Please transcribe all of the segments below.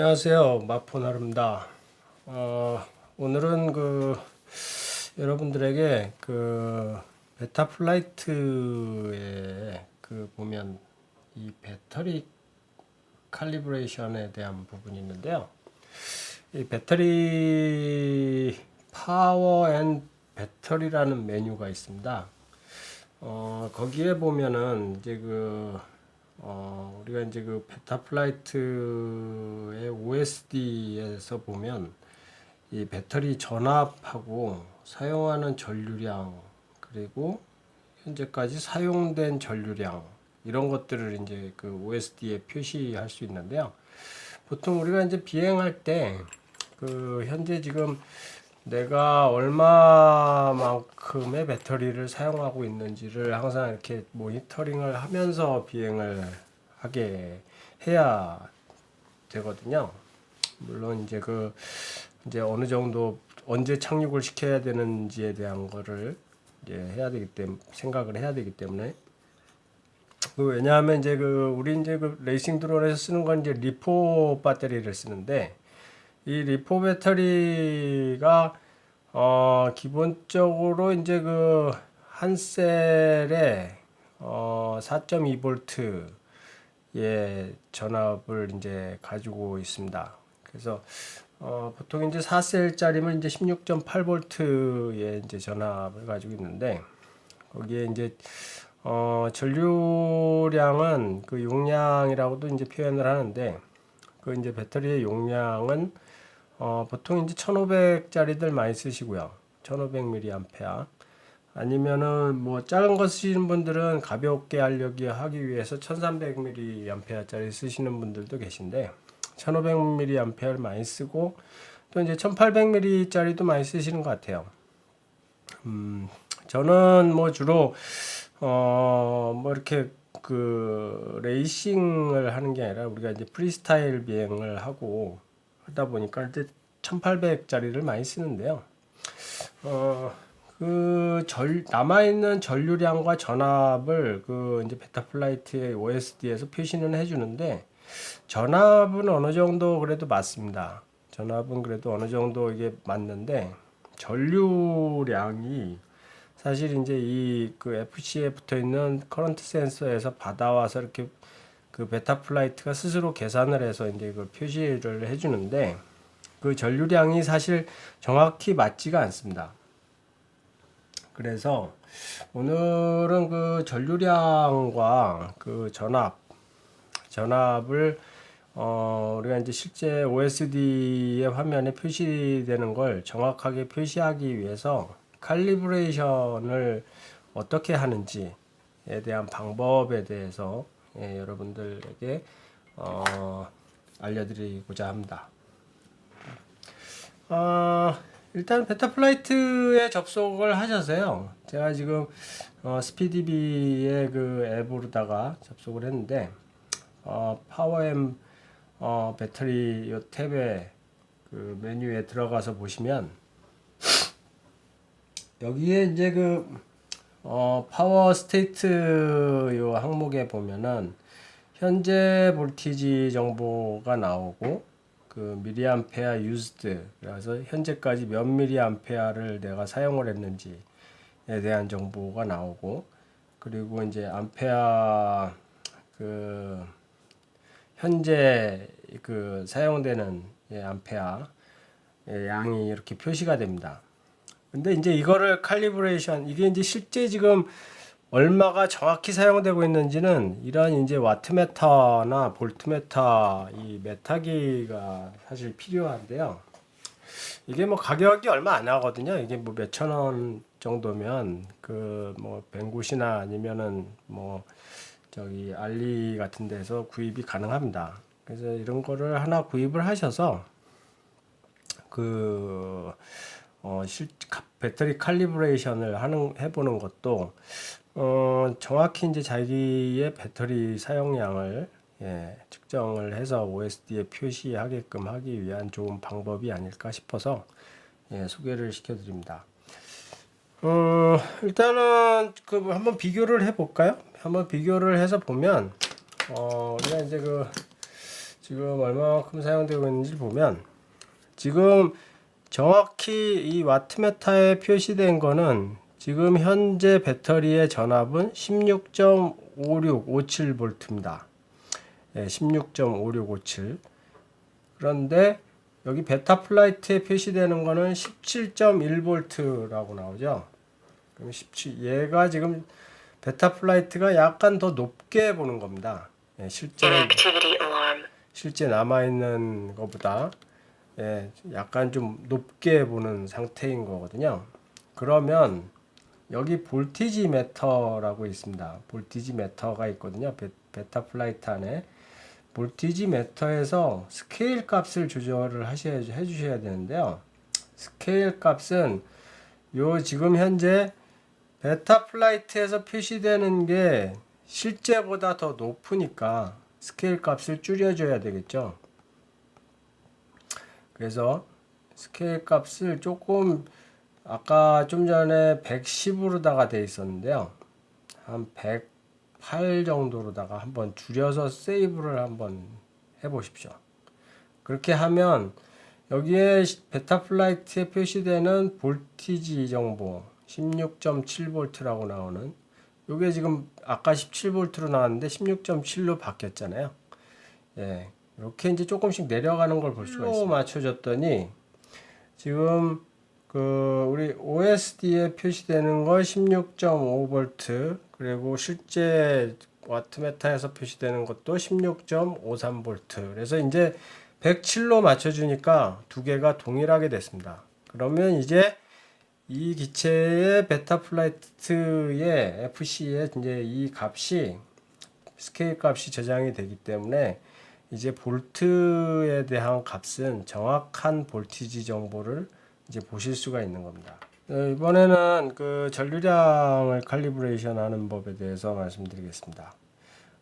안녕하세요. 마포나릅니다. 어, 오늘은 그 여러분들에게 그 베타 플라이트에 그 보면 이 배터리 칼리브레이션에 대한 부분이 있는데요. 이 배터리 파워 앤 배터리라는 메뉴가 있습니다. 어, 거기에 보면은 이제 그 어, 우리가 이제 그 베타 플라이트의 OSD에서 보면 이 배터리 전압하고 사용하는 전류량 그리고 현재까지 사용된 전류량 이런 것들을 이제 그 OSD에 표시할 수 있는데요. 보통 우리가 이제 비행할 때 그 현재 지금 내가 얼마만큼의 배터리를 사용하고 있는지를 항상 이렇게 모니터링을 하면서 비행을 하게 해야 되거든요. 물론 이제 그 이제 어느 정도 언제 착륙을 시켜야 되는지에 대한 거를 이제 해야 되기 때문에 생각을 해야 되기 때문에 그 왜냐하면 이제 그 우리 이제 그 레이싱 드론에서 쓰는 건 이제 리포 배터리를 쓰는데 이 리포 배터리가 어 기본적으로 이제 그 한 셀에 어 4.2볼트의 전압을 이제 가지고 있습니다. 그래서 어 보통 이제 4셀짜리면 이제 16.8볼트의 이제 전압을 가지고 있는데 거기에 이제 어 전류량은 그 용량이라고도 이제 표현을 하는데 그 이제 배터리의 용량은 어, 보통 이제 1500짜리들 많이 쓰시고요. 1500mAh. 아니면은 뭐 작은 거 쓰시는 분들은 가볍게 하려기 하기 위해서 1300mAh짜리 쓰시는 분들도 계신데 1500mAh를 많이 쓰고 또 이제 1800mAh짜리도 많이 쓰시는 것 같아요. 음, 저는 뭐 주로 어, 뭐 이렇게 그 레이싱을 하는 게 아니라 우리가 이제 프리스타일 비행을 하고 하다 보니까 이제 1800짜리를 많이 쓰는데요. 어, 그 절, 남아있는 전류량과 전압을 그 이제 베타 플라이트의 OSD에서 표시는 해주는데 전압은 어느 정도 그래도 맞습니다. 전압은 그래도 어느 정도 이게 맞는데 전류량이 사실 이제 이 그 FC에 붙어 있는 커런트 센서에서 받아와서 이렇게 그 베타 플라이트가 스스로 계산을 해서 이제 그 표시를 해주는데 그 전류량이 사실 정확히 맞지가 않습니다. 그래서 오늘은 그 전류량과 그 전압, 전압을 어 우리가 이제 실제 OSD의 화면에 표시되는 걸 정확하게 표시하기 위해서 칼리브레이션을 어떻게 하는지에 대한 방법에 대해서 예, 여러분들에게 어, 알려드리고자 합니다. 어, 일단 베타 플라이트에 접속을 하셔서요. 제가 지금 어, 스피디비의 그 앱으로다가 접속을 했는데 어, 파워엠 어, 배터리 요 탭에 그 메뉴에 들어가서 보시면 여기에 이제 그 어, 파워 스테이트 요 항목에 보면은 현재 볼티지 정보가 나오고 그 미리암페어 유즈드 그래서 현재까지 몇 미리암페어를 내가 사용을 했는지에 대한 정보가 나오고 그리고 이제 암페어 그 현재 그 사용되는 예, 암페어 예, 양이 이렇게 표시가 됩니다. 근데 이제 이거를 칼리브레이션 이게 이제 실제 지금 얼마가 정확히 사용되고 있는지는 이런 이제 와트메타나 볼트메타 이 메타기가 사실 필요한데요. 이게 뭐 가격이 얼마 안 하거든요. 이게 뭐 몇천 원 정도면 그 뭐 뱅굿이나 아니면은 뭐 저기 알리 같은 데서 구입이 가능합니다. 그래서 이런 거를 하나 구입을 하셔서 그 어, 실, 카- 배터리 칼리브레이션을 하는 해보는 것도 어, 정확히 이제 자기의 배터리 사용량을 예, 측정을 해서 OSD에 표시하게끔 하기 위한 좋은 방법이 아닐까 싶어서 예, 소개를 시켜드립니다. 어, 일단은 그 한번 비교를 해볼까요? 한번 비교를 해서 보면 어, 우리가 이제 그 지금 얼마만큼 사용되고 있는지 보면 지금 정확히 이 와트메타에 표시된 거는 지금 현재 배터리의 전압은 16.5657V입니다. 예, 16.5657. 그런데 여기 베타 플라이트에 표시되는 거는 17.1V라고 나오죠. 그럼 17 얘가 지금 베타 플라이트가 약간 더 높게 보는 겁니다. 예, 실제. 실제 남아 있는 것보다 예, 약간 좀 높게 보는 상태인 거거든요. 그러면 여기 볼티지 메터라고 있습니다. 볼티지 메터가 있거든요. 베, 베타 플라이트 안에 볼티지 메터에서 스케일 값을 조절을 하셔야 해주셔야 되는데요. 스케일 값은 요 지금 현재 베타 플라이트에서 표시되는 게 실제보다 더 높으니까 스케일 값을 줄여줘야 되겠죠. 그래서 스케일 값을 조금 아까 좀 전에 110으로다가 돼 있었는데요. 한 108 정도로다가 한번 줄여서 세이브를 한번 해 보십시오. 그렇게 하면 여기에 베타 플라이트에 표시되는 볼티지 정보 16.7V라고 나오는 요게 지금 아까 17V로 나왔는데 16.7로 바뀌었잖아요. 예. 이렇게 이제 조금씩 내려가는 걸 볼 수가 있어요. 맞춰줬더니 지금 그 우리 OSD에 표시되는 걸 16.5V 그리고 실제 와트메타에서 표시되는 것도 16.53V. 그래서 이제 107로 맞춰주니까 두 개가 동일하게 됐습니다. 그러면 이제 이 기체의 베타 플라이트의 FC의 이제 이 값이 스케일 값이 저장이 되기 때문에 이제 볼트에 대한 값은 정확한 볼티지 정보를 이제 보실 수가 있는 겁니다. 어, 이번에는 그 전류량을 칼리브레이션 하는 법에 대해서 말씀드리겠습니다.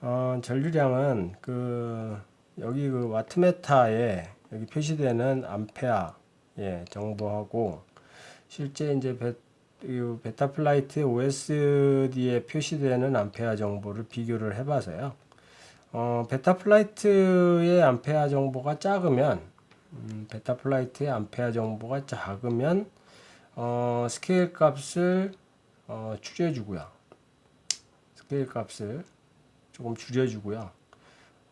어, 전류량은 그 여기 그 와트메타에 여기 표시되는 암페아 예, 정보하고 실제 이제 베, 이 베타 플라이트 OSD에 표시되는 암페아 정보를 비교를 해봐서요. 어, 베타 플라이트의 암페아 정보가 작으면 음, 베타 플라이트의 암페아 정보가 작으면 어, 스케일 값을 어, 줄여주고요. 스케일 값을 조금 줄여주고요.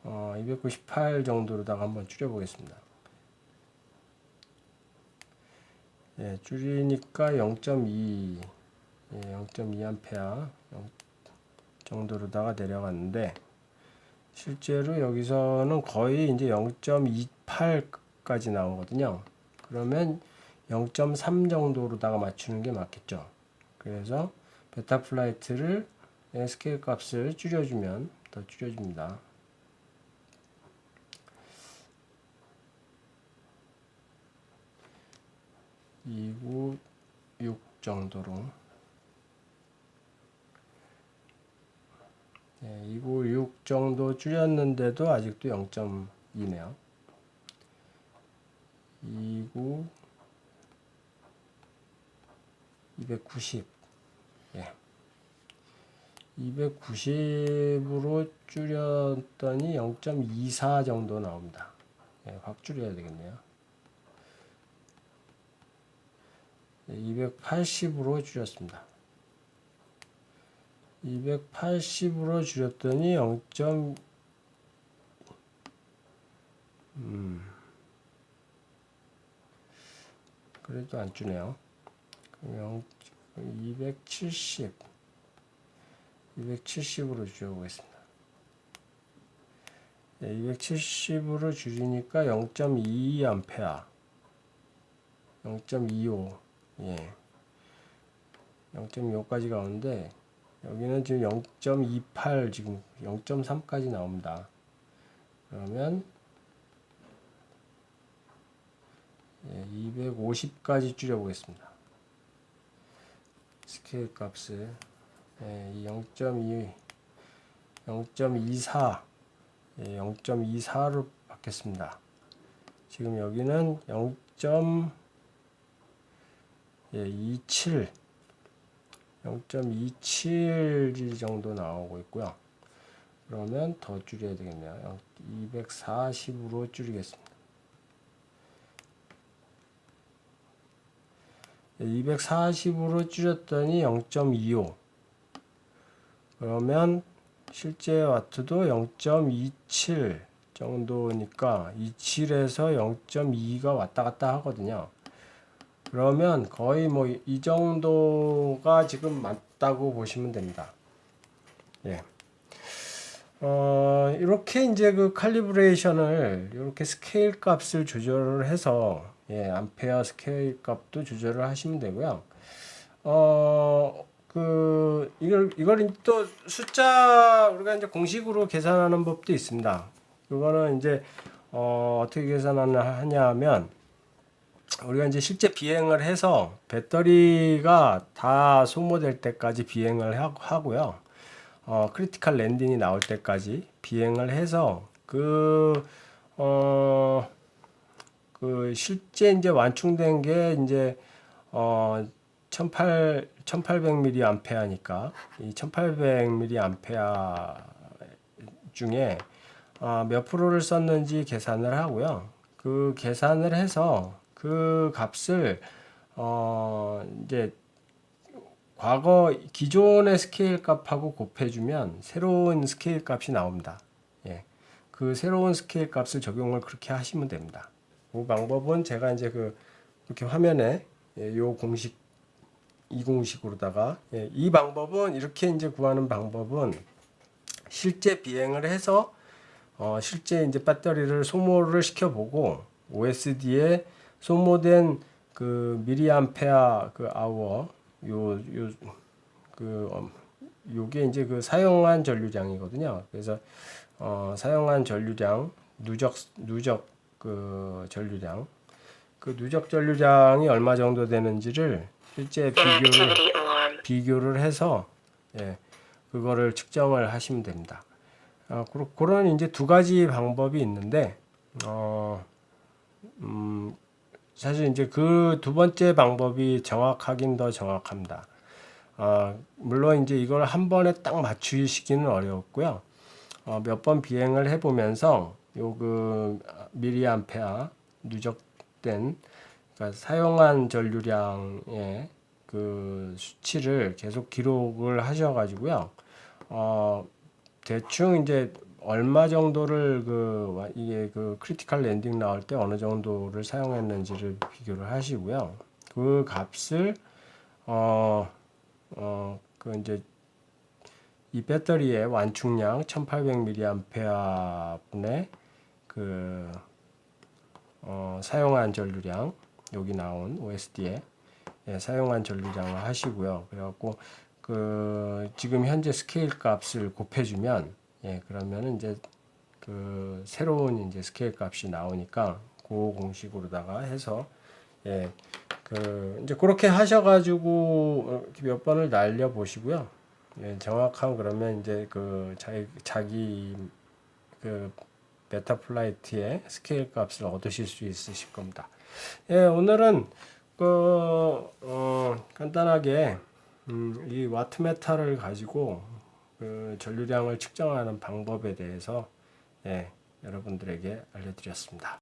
어, 298 정도로다가 한번 줄여보겠습니다. 예, 줄이니까 0.2, 예, 0.2 암페아 정도로다가 내려갔는데 실제로 여기서는 거의 이제 0.28까지 나오거든요. 그러면 0.3 정도로다가 맞추는 게 맞겠죠. 그래서 베타 플라이트를 스케일 값을 줄여주면 더 줄여줍니다. 296 정도로 네, 296 정도 줄였는데도 아직도 0.2네요. 29 290 예. 290으로 줄였더니 0.24 정도 나옵니다. 예, 확 줄여야 되겠네요. 280으로 줄였습니다. 280으로 줄였더니 0. 음. 그래도 안 주네요. 0, 270. 270으로 줄여보겠습니다. 네, 270으로 줄이니까 0.22A. 0.25. 예. 0.25까지 가는데 여기는 지금 0.28 지금 0.3까지 나옵니다. 그러면 예, 250까지 줄여 보겠습니다. 스케일 값을 예, 0.2 0.24 예, 0.24로 바뀌었습니다. 지금 여기는 0. 예, 27 0.27 정도 나오고 있고요. 그러면 더 줄여야 되겠네요. 240으로 줄이겠습니다. 240으로 줄였더니 0.25 그러면 실제 와트도 0.27 정도니까 27에서 0.2가 왔다 갔다 하거든요. 그러면 거의 뭐 이 정도가 지금 맞다고 보시면 됩니다. 예. 어, 이렇게 이제 그 칼리브레이션을 이렇게 스케일 값을 조절을 해서 예, 암페어 스케일 값도 조절을 하시면 되고요. 어, 그 이걸 이걸 또 숫자 우리가 이제 공식으로 계산하는 법도 있습니다. 그거는 이제 어, 어떻게 계산하냐 하면 우리가 이제 실제 비행을 해서 배터리가 다 소모될 때까지 비행을 하- 하고요. 어, 크리티컬 랜딩이 나올 때까지 비행을 해서 그, 어, 그 실제 이제 완충된 게 이제 어, 1800, 1800mAh 암페어니까 이 1800mAh 중에 어, 몇 프로를 썼는지 계산을 하고요. 그 계산을 해서 그 값을 어, 이제 과거 기존의 스케일 값하고 곱해주면 새로운 스케일 값이 나옵니다. 예. 그 새로운 스케일 값을 적용을 그렇게 하시면 됩니다. 그 방법은 제가 이제 그 이렇게 화면에 예, 요 공식 이 공식으로다가 예, 이 방법은 이렇게 이제 구하는 방법은 실제 비행을 해서 어, 실제 이제 배터리를 소모를 시켜보고 OSD에 소모된 그 미리암페어 그 아워 요 요그 어, 요게 이제 그 사용한 전류량이거든요. 그래서 어, 사용한 전류량 누적 누적 그 전류량 그 누적 전류량이 얼마 정도 되는지를 실제 비교를. 비교를 해서 예, 그거를 측정을 하시면 됩니다. 아, 그러- 그런 이제 두 가지 방법이 있는데 어, 음, 사실 이제 그 두 번째 방법이 정확하긴 더 정확합니다. 아, 물론 이제 이걸 한 번에 딱 맞추시기는 어렵고요. 어, 몇 번 비행을 해보면서 요 그 미리암페어 누적된 그러니까 사용한 전류량의 그 수치를 계속 기록을 하셔가지고요. 어, 대충 이제 얼마 정도를 그 와- 이게 그 크리티컬 랜딩 나올 때 어느 정도를 사용했는지를 비교를 하시고요. 그 값을 어, 어, 그 이제 이 배터리의 완충량 1800mAh 분의 그 어, 사용한 전류량 여기 나온 OSD에 예, 사용한 전류량을 하시고요. 그래갖고 그 지금 현재 스케일 값을 곱해주면 예 그러면은 이제 그 새로운 이제 스케일 값이 나오니까 그 공식으로다가 해서 예 그 이제 그렇게 하셔가지고 몇 번을 날려 보시고요. 예 정확한 그러면 이제 그 자기 자기 그 베타 플라이트의 스케일 값을 얻으실 수 있으실 겁니다. 예, 오늘은 그 어, 간단하게 음, 이 와트메타를 가지고 그 전류량을 측정하는 방법에 대해서 예, 여러분들에게 알려드렸습니다.